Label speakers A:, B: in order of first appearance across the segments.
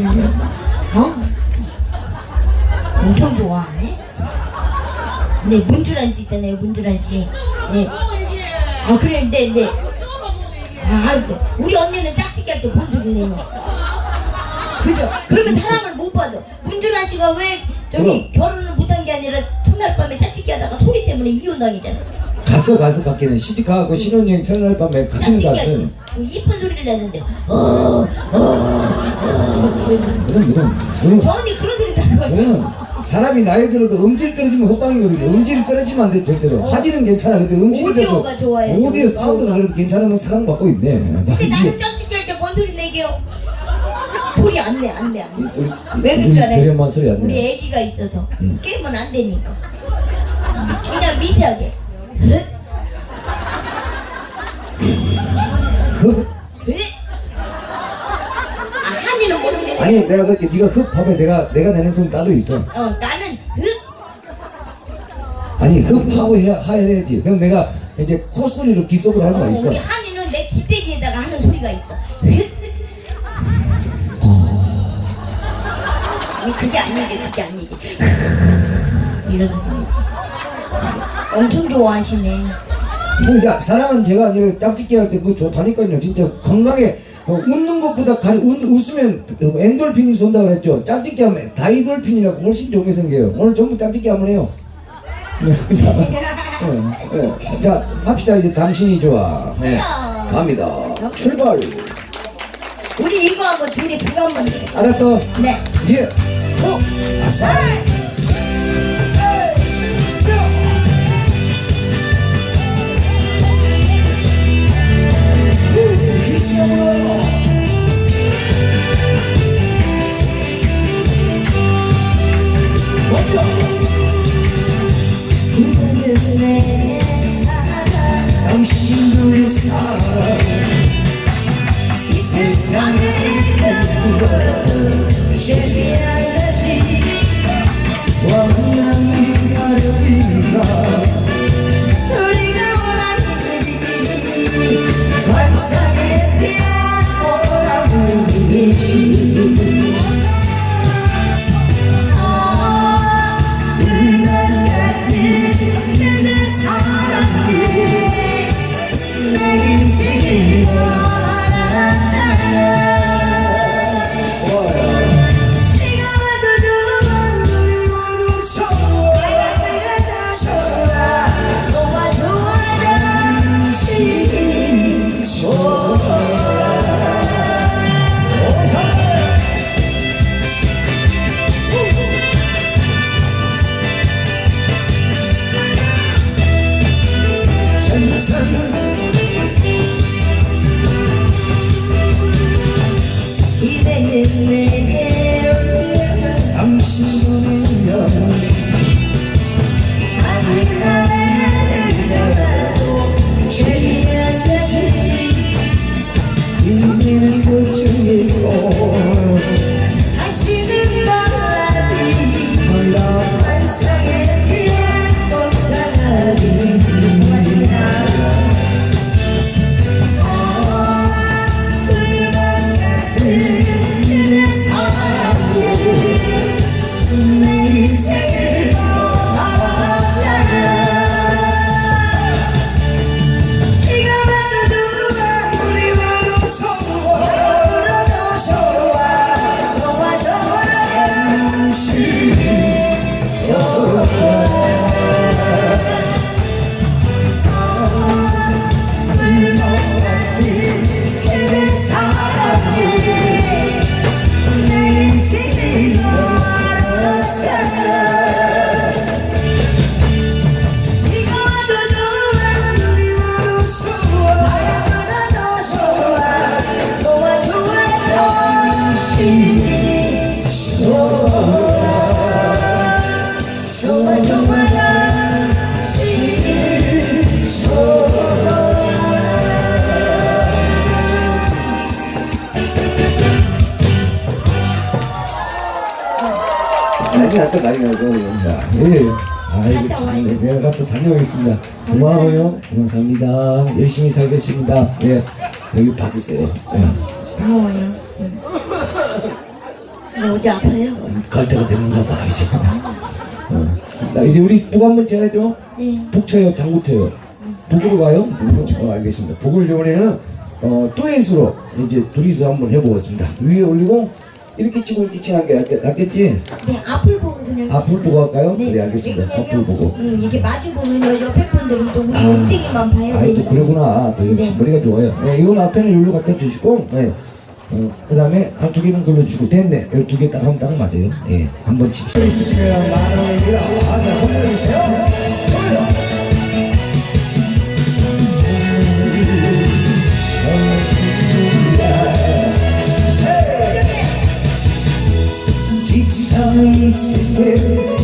A: 어? 엄청 좋아하네. 네, 문주란 씨 있잖아요, 문주란 씨. 네. 아, 그래, 네, 네. 아, 알았어. 우리 언니는 짝짓기 할때뭔 소리네요. 그죠? 그러면 사랑을 못 받아. 문주란 씨가 왜 저기 결혼을 못한 게 아니라 첫날 밤에 짝짓기 하다가 소리 때문에 이혼당했잖아.
B: 갔어 갔어 밖에는 시집가고 신혼여행 첫날 밤에 갔어
A: 할 때. 이쁜 소리를 내는데, 어,
B: 그럼 그럼 그럼
A: 저 언니 그런 소리 나는 거죠.
B: 그럼 사람이 나이 들어도 음질 떨어지면 헛방이거든요 음질이 떨어지면 안돼 절대로 화질은 괜찮아 근데 음질이
A: 오디오가
B: 떨어져-
A: 좋아요.
B: 오디오 사운드가 그래도 괜찮으면 사랑받고 있네
A: 근데 나는 짝짓기 할때뭔 소리 내게요? 소리 안 내, 안 내, 안 내.
B: 우리
A: 왜
B: 우리
A: 그러잖아요?
B: 별연만 소리 안
A: 우리
B: 내.
A: 애기가 있어서
B: 음.
A: 게임은 안 되니까 그냥 미세하게
B: 흡
A: 으? 아, 한이는?
B: 아니 내가 그렇게 네가 흡 하면 내가 내가 내는 소리 따로 있어
A: 어, 나는 으?
B: 아니 흡하고 해야 하야해야지 그럼 내가 이제 콧소리로 귓속으로 할
A: 어,
B: 말 있어
A: 우리 한이는 내 기대기에다가 하는 소리가 있어 으? 아니 그게 아니지 그게 아니지 이런 소리지 엄청 좋아하시네
B: 뭐 이제 사람은 제가 아니라 짝짓기 할 때 그거 좋다니까요. 진짜 건강에 어, 웃는 것보다 가, 웃, 웃으면 어, 엔돌핀이 쏜다 그랬죠. 짝짓기 하면 다이돌핀이라고 훨씬 좋게 생겨요. 오늘 전부 짝짓기 한번 해요. 네, 자, 네, 네. 자, 합시다 이제 당신이 좋아. 네, 갑니다. 출발.
A: 우리 이거 하고 둘이 부가 한번 씩
B: 알았어.
A: 네
B: 예. 어. 아싸.
A: 세상에 그것도 재미난 것이
B: 왕남이
A: 피
B: 다 다녀오겠습니다 고마워요 감사합니다 열심히 살겠습니다 예 여기 받으세요 예.
A: 고마워요
B: 어디 아파요?
A: 갈 때가 됐는가 봐 이제. 어. 나 이제 우리 북 한번 쳐야죠.
B: 네.
A: 북 쳐요, 장구 쳐요. 북으로 가요? 북으로 쳐. 어, 알겠습니다. 북을 이번에는 어, 뚜엣으로 이제 둘이서 한번 해보겠습니다. 위에 올리고 이렇게 치고 이렇게 치는 게 낫겠, 낫겠지?
B: 네, 앞을 보고 그냥.
A: 앞을 보고 할까요?
B: 네.
A: 그래 알겠습니다.
B: 왜냐면,
A: 앞을 보고.
B: 음, 이게 마주 보면요, 옆에 분들은 또 우리
A: 아,
B: 엉덩이만 봐야
A: 아이 또
B: 되니까.
A: 그러구나. 또 역시
B: 네.
A: 머리가 좋아요. 네, 이건 앞에는 여기로 갖다 주시고, 네. 어, 그 다음에 한 두 개는 걸러주시고, 됐네. 여기 두개 딱 하면 딱 맞아요. 예, 한번 칩시다. 있으시면 만 원입니다. 아, 자, 선물해 주세요. 지쳐 있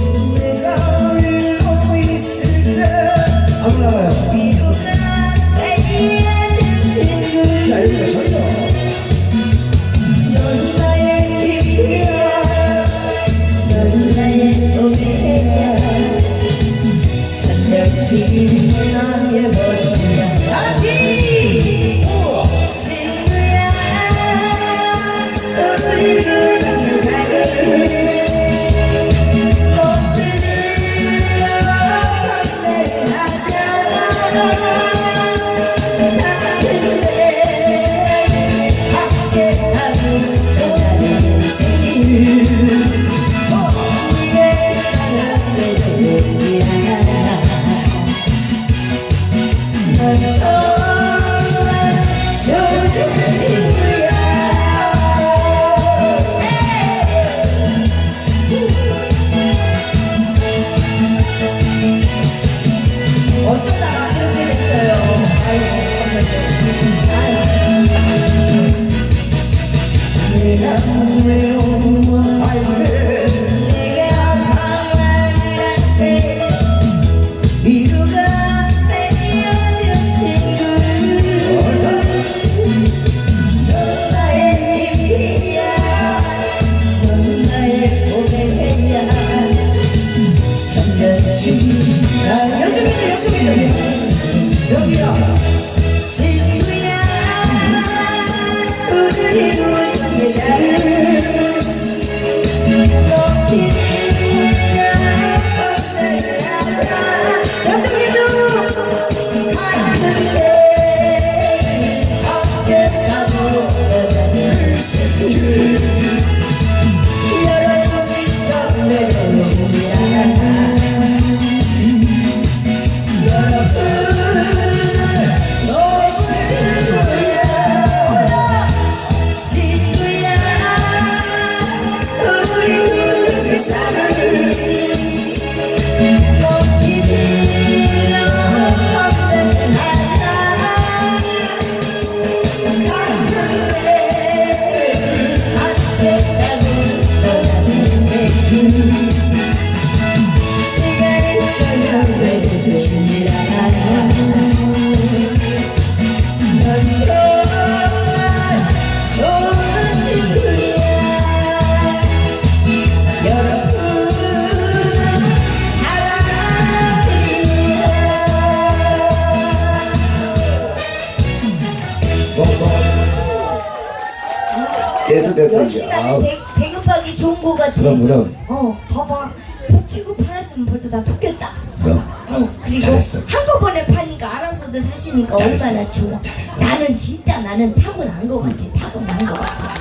B: 됐어,
A: 이제.
B: 나는
A: 아우,
B: 배, 배급하기 좋은 거 같아.
A: 그럼, 그럼.
B: 어, 봐봐. 붙이고 팔았으면 벌써 다 토꼈다.
A: 그럼.
B: 어, 그리고
A: 잘했어.
B: 한꺼번에 파니까 알아서들 사시니까
A: 잘했어.
B: 얼마나 좋아.
A: 잘했어.
B: 나는 진짜 나는 타고난 거 같아. 타고난 거 같아.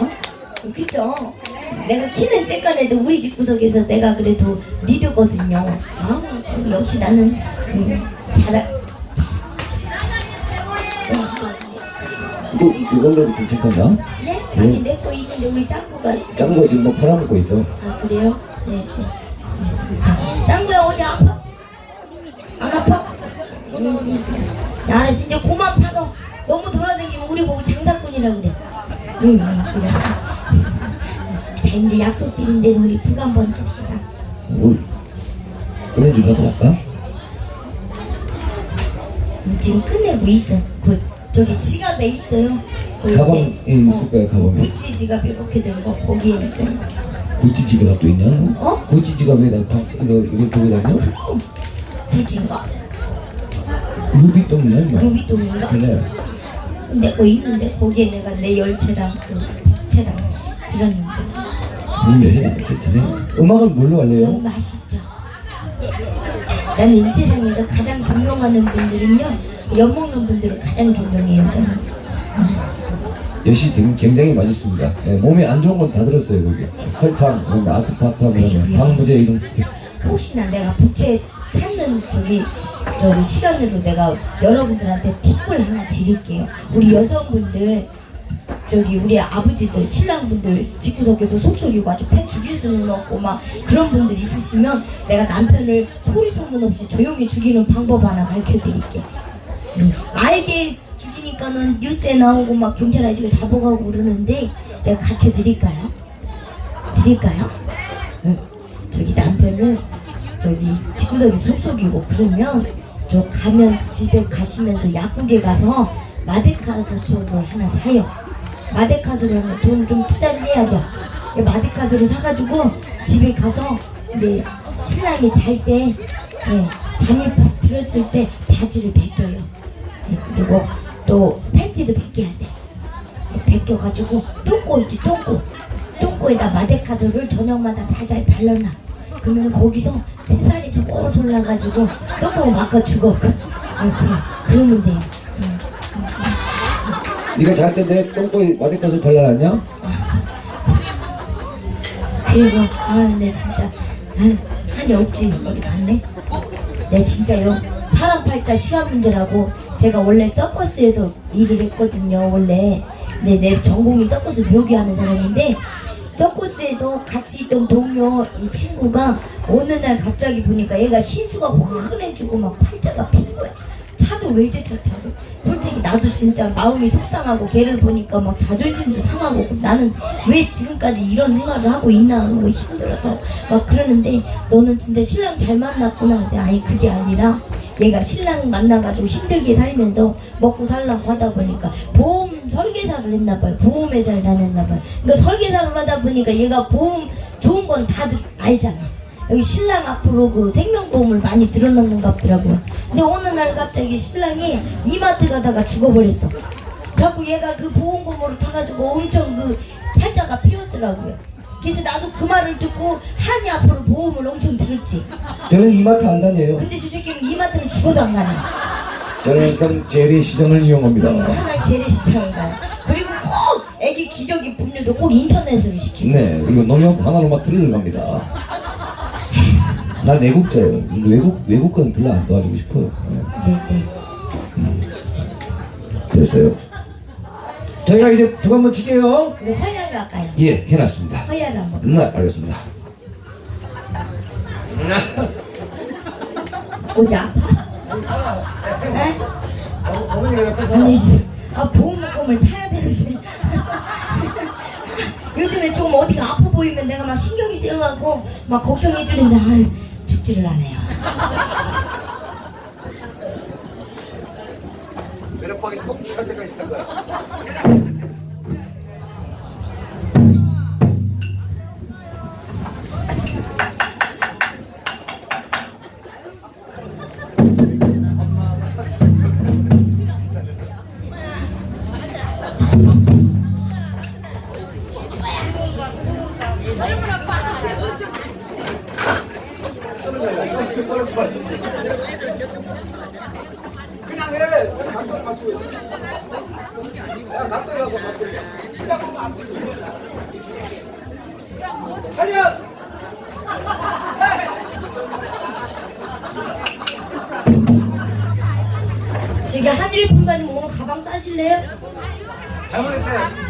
B: 어? 그죠? 내가 키는 쬐깐해도 우리 집 구석에서 내가 그래도 리드거든요. 아, 역시 나는 음, 잘.
A: 이거, 이걸로도 괜찮겠나?
B: 네? 아니 내 거 있는데 우리 짱구가
A: 짠거 지금 뭐 팔아먹고 있어.
B: 아 그래요? 네. 네. 짱구야 어디 아파? 안 아파? 음, 음. 야, 알았어 이제 그만 팔어. 너무 돌아다니면 우리 보고 장사꾼이라 그래. 응, 응 그래. 자 이제 약속드린 대로 우리 북 한번 칩시다.
A: 뭘, 꺼내주려고 할까?
B: 음, 지금 끝내고 있어. 그 저기 지갑에 있어요. 그
A: 가방에
B: 이렇게,
A: 있을 거야, 가방에.
B: 구찌 지갑 이렇게 된 거 거기에 있어요.
A: 구찌 지갑도 있냐?
B: 어?
A: 구찌 지갑에다 방, 이거, 이거 들고 다녀?
B: 그럼 구찌인가?
A: 루비똥이냐, 임마?
B: 루비통인가?
A: 그래.
B: 내거 있는데 거기에 내가 내 열쇠랑 그 부채랑
A: 들었는데
B: 네, 괜찮아요. 음악은 뭘로
A: 너무
B: 알려요?
A: 맛있죠. 나는 이 세상에서 가장 존경하는 분들은요 엿 먹는 분들을 가장 존경해요 저는.
B: 되게 굉장히 맛있습니다. 예, 몸에 안 좋은 건 다 들었어요, 거기. 설탕, 뭐 아스파탐, 뭐 방부제 이런.
A: 혹시나 내가 부채 찾는 저기 좀 시간으로 내가 여러분들한테 팁을 하나 드릴게요. 우리 여성분들 저기 우리 아버지들 신랑분들 집구석에서 속속이고 아주 패 죽일 수는 없고 막 그런 분들 있으시면 내가 남편을 소리 소문 없이 조용히 죽이는 방법 하나 가르쳐 드릴게. 음, 알게 죽이니까는 뉴스에 나오고 막 경찰 아저씨가 잡아가고 그러는데 내가 가르쳐 드릴까요? 드릴까요? 응. 저기 남편을 저기 집구석에 속속이고 그러면 저 가면서 집에 가시면서 약국에 가서 마데카소를 하나 사요. 마데카소를 하면 돈좀 투자를 해야 돼. 이 마데카소를 사가지고 집에 가서 이제 신랑이 잘때 예, 잠이 푹 들었을 때 바지를 벗겨요. 예, 그리고 또 팬티도 벗겨야 돼. 벗겨가지고 똥꼬 있지 똥꼬 똥꼬에다 마데카소를 저녁마다 살살 발라놔 그러면 거기서 새살이 솔솔 나가지고 똥꼬가 막아 죽어 그, 어, 그래. 그러면 돼요 응.
B: 네가 잘때 내 똥꼬에 마데카스 발라놨냐?
A: 그리고 아내 진짜 한, 한이 없지 어디 갔네 내 진짜 요 사람 팔자 시간 문제라고 제가 원래 서커스에서 일을 했거든요 원래. 근데 내 전공이 서커스 묘기하는 사람인데 서커스에서 같이 있던 동료 이 친구가 어느 날 갑자기 보니까 얘가 신수가 환해지고 막 팔자가 핀 거야. 차도 외제차 타고 나도 진짜 마음이 속상하고 걔를 보니까 막 자존심도 상하고 나는 왜 지금까지 이런 생활을 하고 있나 뭐 힘들어서 막 그러는데 너는 진짜 신랑 잘 만났구나 근데 아니 그게 아니라 얘가 신랑 만나가지고 힘들게 살면서 먹고 살라고 하다 보니까 보험 설계사를 했나 봐요. 보험회사를 다녔나 봐요. 그러니까 설계사를 하다 보니까 얘가 보험 좋은 건 다들 알잖아 여기 신랑 앞으로 그 생명보험을 많이 들어놓는 것 같더라고요. 근데 어느 날 갑자기 신랑이 이마트 가다가 죽어버렸어. 자꾸 얘가 그 보험금으로 타가지고 엄청 그 팔자가 피었더라고요. 그래서 나도 그 말을 듣고 한이 앞으로 보험을 엄청 들었지.
B: 저는 이마트 안 다녀요.
A: 근데 저 새끼는 이마트는 죽어도 안 가네.
B: 저는 항상 재래시장을 이용합니다.
A: 하나 재래시장을 가요. 그리고 꼭 애기 기저귀 분유도 꼭 인터넷으로 시키고.
B: 네, 그리고 농협 하나로마트를 갑니다. 난 내국자예요. 외국 외국과는 별로 안 도와주고 싶어요. 네,
A: 네, 네.
B: 됐어요. 저희가 이제 북 한번 칠게요.
A: 우리 허야를 할까요?
B: 예, 해놨습니다.
A: 허야를 한번.
B: 네, 알겠습니다.
A: 어디 아파? 에?
B: 어머니가 옆에서
A: 아니, 아 보험금을 타야 되는데. 요즘에 좀 어디가 아파 보이면 내가 막 신경이 쓰여갖고 막 걱정해 주는데 아유 죽지를 않아요.
B: 매력박이 똥치할 때가 있을 거야. 그냥 해. 각도를 맞추고. 야, 각도에 하고 각도. 시작하면 안 돼. 차렷!
A: 저기 하늘의 분반님 오늘 가방 싸실래요?
B: 잘못했대.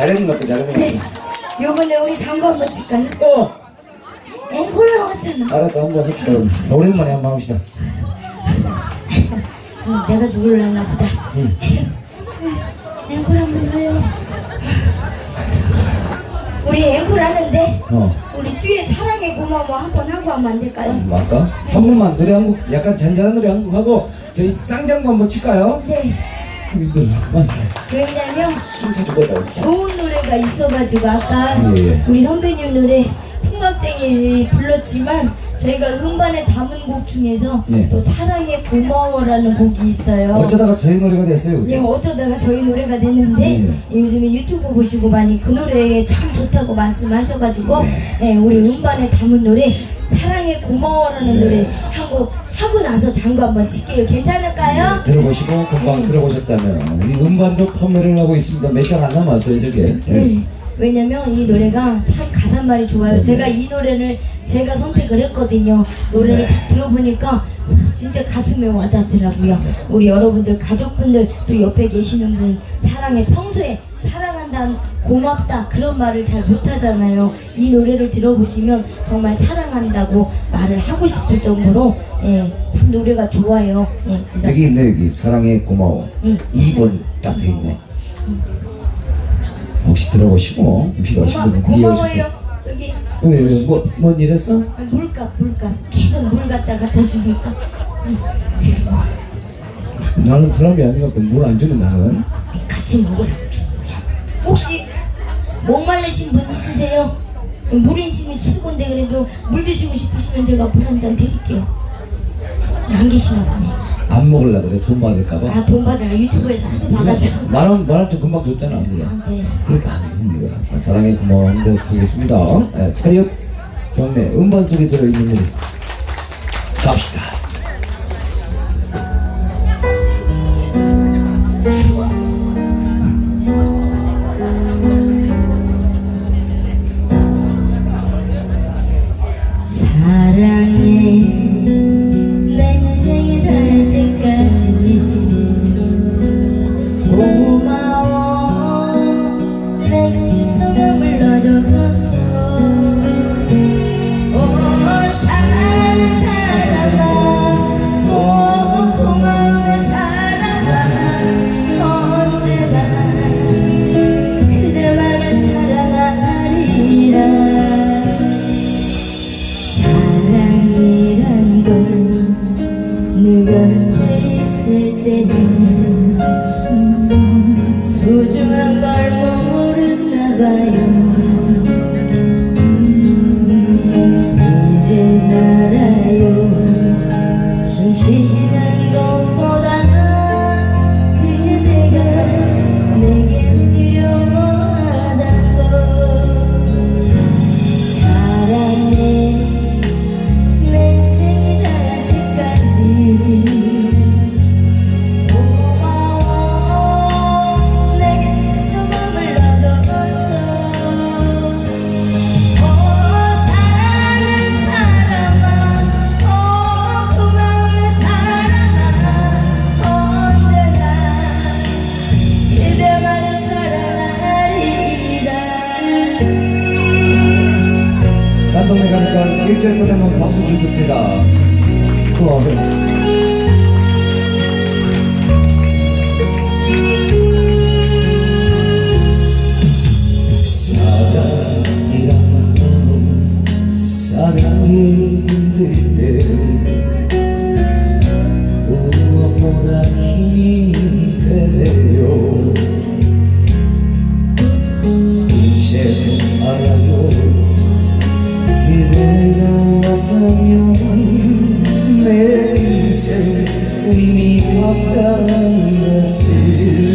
B: 잘했는 것도 잘했는
A: 네. 요번에 우리 장구 한번 칠까요?
B: 어!
A: 앵콜 나왔잖아.
B: 알았어, 한번 합시다. 오랜만에 한번 합시다.
A: 어, 내가 죽을라나 보다.
B: 응.
A: 앵콜 한번 해요. 우리 앵콜 하는데
B: 어.
A: 우리 뒤에 사랑의 고마워 한번 하고 하면 안 될까요?
B: 뭐 할까? 한 번만 노래 한 곡, 약간 잔잔한 노래 한 곡 하고 저희 쌍장구 한번 칠까요?
A: 네.
B: 힘들어. 아,
A: 왜냐면
B: 숨차.
A: 좋은 노래가 있어가지고 아까
B: 예, 예.
A: 우리 선배님 노래 풍각쟁이 불렀지만 저희가 음반에 담은 곡 중에서
B: 네.
A: 또 사랑의 고마워라는 곡이 있어요.
B: 어쩌다가 저희 노래가 됐어요.
A: 예, 어쩌다가 저희 노래가 됐는데
B: 네.
A: 요즘에 유튜브 보시고 많이 그 노래 참 좋다고 말씀하셔가지고
B: 네.
A: 예, 우리 음반에 담은 노래 사랑의 고마워라는
B: 네.
A: 노래 하고 하고 나서 장구 한번 칠게요. 괜찮을까요?
B: 들어보시고 금방
A: 네.
B: 들어보셨다면 우리 음반도 판매를 하고 있습니다. 몇 장 안 남았어요, 저게.
A: 네. 왜냐면 이 노래가 참 가사말이 좋아요.
B: 네.
A: 제가 이 노래를 제가 선택을 했거든요. 노래를
B: 네.
A: 딱 들어보니까 와, 진짜 가슴에 와닿더라고요. 우리 여러분들 가족분들 또 옆에 계시는 분 사랑해 평소에 사랑한다 고맙다 그런 말을 잘 못하잖아요. 이 노래를 들어보시면 정말 사랑한다고 말을 하고 싶을 정도로 예, 참 노래가 좋아요. 예, 그래서
B: 여기 있네 여기 사랑해 고마워.
A: 응.
B: 2번 딱 돼 있네. 혹시 들어보시고 필요하신
A: 고마,
B: 분은 뒤에 오시세요.
A: 고마워요. 여기
B: 왜, 왜, 뭐, 뭔 일했어?
A: 아, 물값 물값 계속 물 갖다 갖다 주니까
B: 나는 사람이 아니거든. 물안 주는 나는.
A: 같이 먹으라고 준 거야 혹시 목말르신 분 있으세요? 물 인심이 최고인데 그래도 물 드시고 싶으시면 제가 물 한 잔 드릴게요 안 계시나 보네
B: 안 먹으려고 그래. 돈 받을까봐.
A: 아 돈 받으라 유튜브에서 하도 봐가지고
B: 만원, 만원 좀 금방 줬잖아.
A: 아, 네.
B: 그러니까 안 됩니다. 사랑해 고마워 한번 하겠습니다. 예, 차렷 경례 음반 소리 들어있는 노래 갑시다.
A: 내 인생
B: 의미 없다는 것을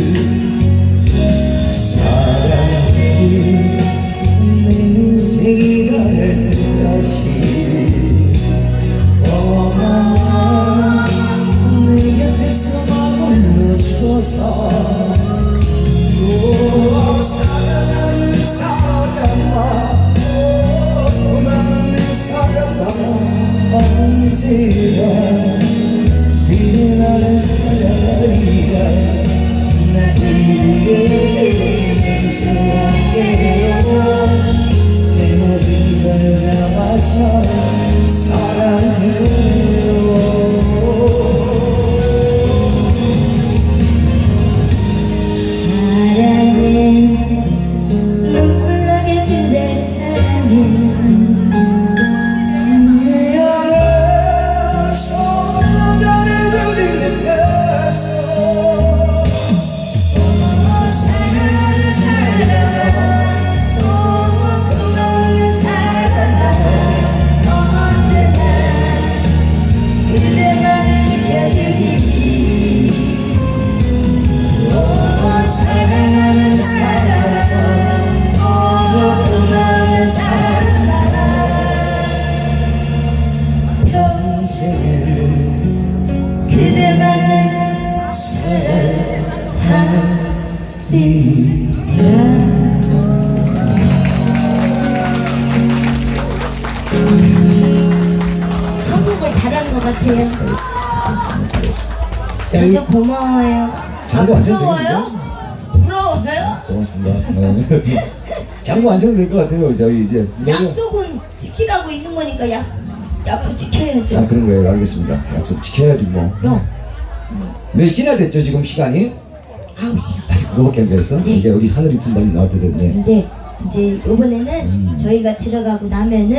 B: 잘했어. 야,
A: 진짜
B: 이거
A: 고마워요. 아,
B: 장구 안 쳐도
A: 부러워요? 부러워요?
B: 고맙습니다. 네. 장구 안 쳐도 될 것 같아요. 저희 이제
A: 약속은 지키라고 있는 거니까 약, 약속 지켜야죠.
B: 아 그런 거예요. 알겠습니다. 약속 지켜야지 뭐.
A: 그럼
B: 몇 시나 됐죠 지금 시간이?
A: 9시.
B: 아직 그거밖에 안 됐어?
A: 네.
B: 이제 우리 하늘이 품바이 나올 때 됐네.
A: 근데 이제 요번에는
B: 음.
A: 저희가 들어가고 나면은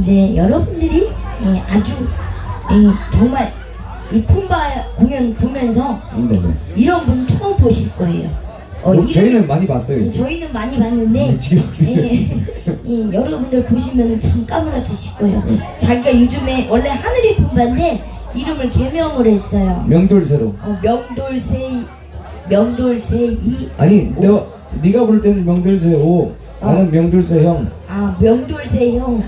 A: 이제 여러분들이 예, 아주 예, 정말 이 폼바 공연 보면서
B: 네네.
A: 이런 분 처음 보실 거예요. 어,
B: 뭐,
A: 이런-
B: 저희는 많이 봤어요. 이제.
A: 저희는 많이 봤는데
B: 네, 지금
A: 예, 예, 여러분들 보시면은 참 까무러치실 거예요. 자기가 요즘에 원래 하늘이 품바인데 이름을 개명을 했어요.
B: 명돌새로.
A: 어, 명돌세 명돌세 이
B: 아니 내가 네가 부를 때는 명돌새 오. 나는 명돌새 형.
A: 아 명돌세 형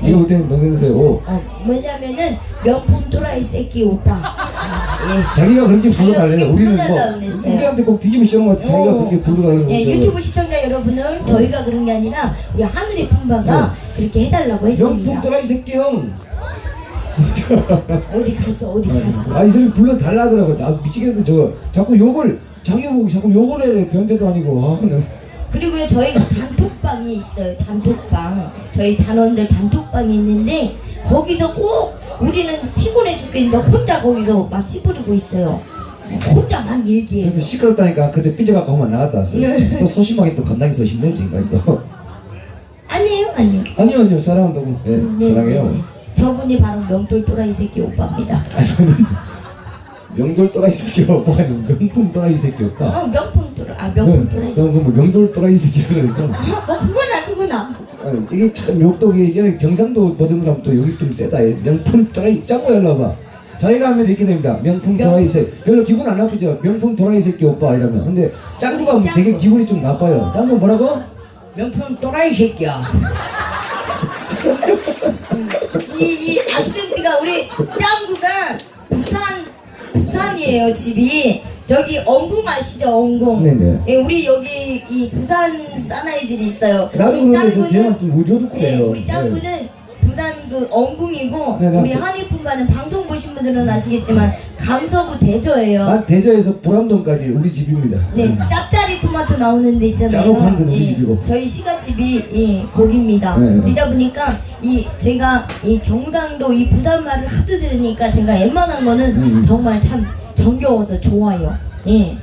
B: 부를 때는 오.
A: 어, 뭐냐면은 명품 또라이 새끼 오빠. 아, 예.
B: 자기가 그렇게
A: 자기가
B: 불러달래.
A: 그렇게
B: 우리는
A: 불러달라고
B: 뭐
A: 그랬어요.
B: 우리한테 꼭 뒤집어 씌우는 것 같아. 자기가
A: 어.
B: 그렇게 부르라고
A: 예. 유튜브 시청자 여러분은 저희가 그런 게 아니라 우리 하늘의 품바가 그렇게 해달라고
B: 어. 명품
A: 했습니다.
B: 또라이 새끼 형.
A: 어디 갔어? 어디 갔어?
B: 아이 사람이 불러 달라더라고. 나 미치겠어 저거. 자꾸 욕을 자기 보고 자꾸 욕을 해. 변태도 아니고. 아, 나-
A: 그리고요 저희가 단 톡방이 있어요. 단톡방. 저희 단원들 단톡방이 있는데 거기서 꼭 우리는 피곤해 죽겠는데 혼자 거기서 막 씨부리고 있어요. 혼자 막 얘기해요.
B: 그래서 시끄럽다니까 그때 삐져갖고 한번 나갔다 왔어요.
A: 네.
B: 또 소심하게 또 소심해요 지금까지 또.
A: 아니에요, 아니요.
B: 아니요 아니요 사랑한다고. 예
A: 네,
B: 사랑해요.
A: 네, 네. 저분이 바로 명돌 또라이 새끼 오빠입니다.
B: 아 저는 명돌 또라이 새끼 오빠가 아니고 명품 또라이 새끼 오빠.
A: 어, 명품 아 명품 또라이 새끼.
B: 너뭐 명돌 또라이 새끼라 그랬어.
A: 아, 뭐 그거나 그거나.
B: 아, 이게 참 욕독이 얘는 경상도 버전으로 하면 또 여기 좀 세다. 얘. 명품 또라이 짱구 열나봐. 저희가 하면 이렇게 됩니다. 명품
A: 명-
B: 또라이 새끼. 별로 기분 안 나쁘죠. 명품 또라이 새끼 오빠 이러면. 근데 짱구가 하면 되게
A: 짱구.
B: 기분이 좀 나빠요. 짱구 뭐라고?
A: 명품 또라이 새끼야. 이, 이 악센트가 우리 짱구가 부산 부산이에요 집이 저기 엉궁 아시죠 엉궁
B: 네네.
A: 예, 우리 여기 이 부산 사나이들이 있어요
B: 나도
A: 우리
B: 그런데 저
A: 짱구는-
B: 쟤는 좀 우겨듣고
A: 네,
B: 그래요.
A: 우리 짱구는 부산 그 엉궁이고
B: 네, 네.
A: 우리 한의품반은 방송 보신 분들은 아시겠지만 감서구 대저예요
B: 난 대저에서 불암동까지 우리 집입니다.
A: 네, 짭짜리 토마토 나오는 데 있잖아요.
B: 파는 데는 우리
A: 예,
B: 집이고.
A: 저희 시가집이 예, 거기입니다.
B: 네, 네.
A: 그러다 보니까 이 제가 이 경상도 이 부산 말을 하도 들으니까 제가 웬만한 거는
B: 음.
A: 정말 참 정겨워서 좋아요. 예.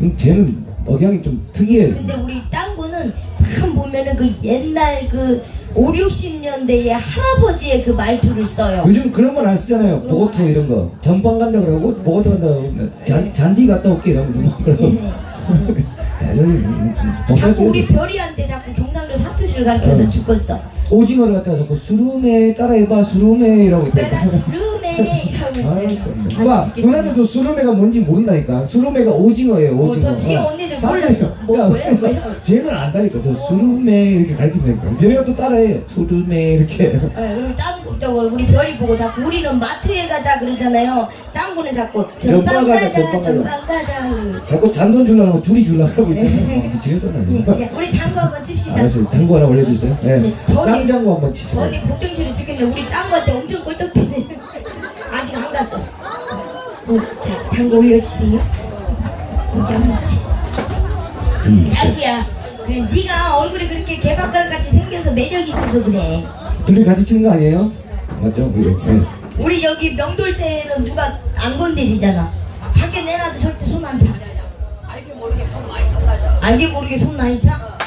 B: 음, 쟤는 억양이 좀 특이해.
A: 근데 우리 짱구는 참 보면은 그 옛날 그 5, 60년대의 할아버지의 그 말투를 써요.
B: 요즘 그런 건 안 쓰잖아요. 보고토 이런 거. 전방 간다 그러고 보고토 간다 그러고 잔, 잔디 갔다 올게 이러면서 막 그러고.
A: 예.
B: 야, 저기 음, 음,
A: 자꾸 우리 별이한테 자꾸 경상도 사투리를 가르쳐서
B: 어.
A: 죽었어.
B: 오징어를 갖다가 자꾸 수루메 따라해봐 수루메 이라고 있다.
A: 베라 스루메
B: 아,
A: 있어요.
B: 봐. 누나들도 수루메가 뭔지 모른다니까. 수루메가 오징어예요,
A: 어,
B: 오징어.
A: 저 뒤에
B: 어.
A: 언니들. 몰라요. 뭐,
B: 야,
A: 뭐야, 뭐야?
B: 쟤는 안다니까. 저 수루메 이렇게 가르친다니까. 걔네가 또 따라해. 수루메 이렇게.
A: 네, 그리고 짱구 저거 우리 별이 보고 자꾸 우리는 마트에 가자 그러잖아요. 짱구는 자꾸
B: 전방
A: 전방
B: 가자,
A: 가자,
B: 전방
A: 전방 가자.
B: 자꾸 잔돈 주려고 둘이 주려고 하고 있잖아.
A: 네. 그냥 우리 장구 한번 칩시다.
B: 알았어요. 장구 하나 올려주세요. 네.
A: 네, 저기-
B: 쌍장구 한번 칩시다.
A: 저 언니 걱정실에 죽겠네. 우리 짱구한테 엄청 꼴떡대네. 어, 자, 장구 올려주세요. 여기 한번 치.
B: 음,
A: 짱구야. 그래, 네가 얼굴이 그렇게 개밥그릇 같이 생겨서 매력 있어서 그래.
B: 둘이 같이 치는 거 아니에요? 맞죠? 우리. 네.
A: 우리 여기 명돌새는 누가 안 건드리잖아. 밖에 내놔도 절대 손 안 타. 알게 모르게 손 많이 타. 알게 모르게 손 많이 타? 아,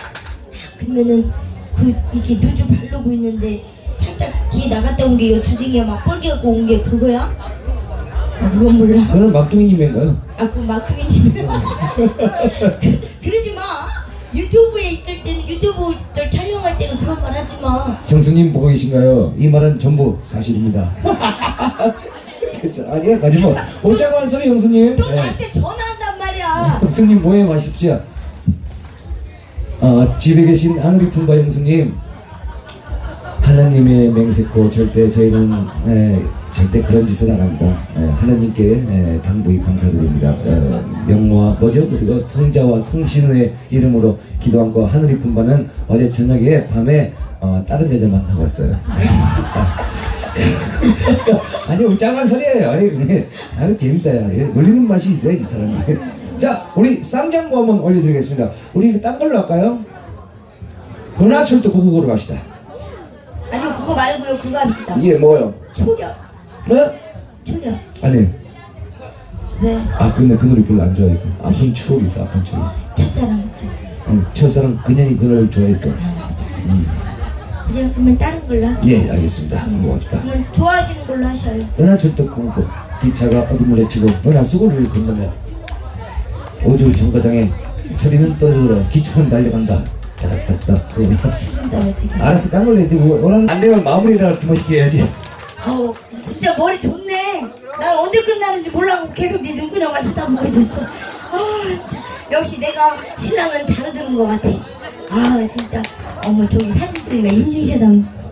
A: 그러면은 그 이렇게 누주 바르고 있는데 살짝 뒤에 나갔다 온 게 주둥이에 막 뻘개 갖고 온 게 그거야? 아, 그건 몰라.
B: 그거는 막둥이님인가요?
A: 아, 그 마크민님. 그, 그러지 마. 유튜브에 있을 때는 유튜브 저 촬영할 때는 그런 말 하지 마.
B: 경수님 보고 계신가요? 이 말은 전부 사실입니다. 아니야 가지 마. 어쩌고 한 소리 형수님.
A: 또
B: 네.
A: 나한테 전화한단 말이야.
B: 형수님 모여 마십시오. 어, 집에 계신 하늘이 품바 형수님 하나님의 맹세코 절대 저희는 에, 절대 그런 짓을 안 합니다. 에, 하나님께 에, 당부히 감사드립니다. 어, 영화 뭐죠? 그리고 성자와 성신의 이름으로 기도한 거 하늘이 품바는 어제 저녁에 밤에 어, 다른 여자 만나봤어요. 아니 웅장한 소리예요. 아주 재밌다. 야. 예, 놀리는 맛이 있어야지 사람이. 자 우리 쌍장구 한번 올려드리겠습니다. 우리 딴 걸로 할까요? 은하철도 구국으로 갑시다.
A: 그거 말고요 그거 합시다
B: 이게 뭐요?
A: 초력
B: 네?
A: 초력
B: 아니
A: 왜
B: 아 근데 그 노래 별로 안 좋아했어. 아픈 추억이 있어 아픈 추억.
A: 첫사랑
B: 응, 첫사랑 그년이 그걸 좋아했어.
A: 그래요 그러면 다른 걸로 할게요
B: 예 알겠습니다. 뭐 없다.
A: 그러면 좋아하시는 걸로 하셔요
B: 은하철도 구국 기차가 어둠을 헤치고 은하수고를 건너며 오주 정거장에 소리는 떠들어 기차는 달려간다. 따닥따닥 그거.
A: 수준다고 지금.
B: 알았어 딴 걸로 해도 원하는 안 되면 마무리라도 멋있게 해야지.
A: 어 진짜 머리 좋네. 난 언제 끝나는지 몰라고 계속 네 눈구녕만 쳐다보고 있었어. 아 참. 역시 내가 신랑은 잘 들은 것 같아. 아 진짜. 어머 저기 사진 찍으니까 인증샷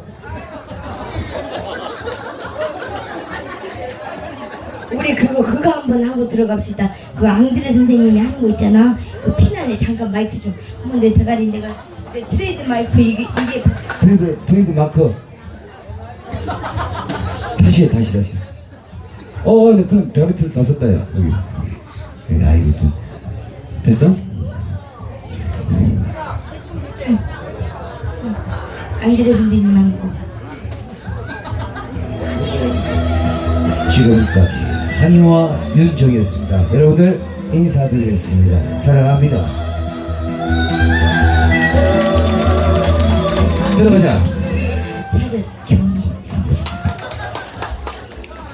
A: 우리 그거 그거 한번 하고 들어갑시다. 그 앙드레 선생님이 하는 거 있잖아. 그 피난에 잠깐 마이크 좀. 한번 내 대가리 내가 내 트레이드 마이크 이게 이게
B: 트레이드 트레이드 마커. 다시 해 다시 다시. 어, 네, 그럼 대가리 틀 다섯 다야 여기. 여기 아이고 좀 됐어?
A: 좀. 응. 앙드레 선생님 하는 거.
B: 지금까지 한이와 윤정이었습니다. 여러분들 인사드리겠습니다. 사랑합니다. 들어가자.
A: 차를 경리 감사합니다.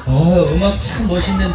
C: 아 음악 참 멋있는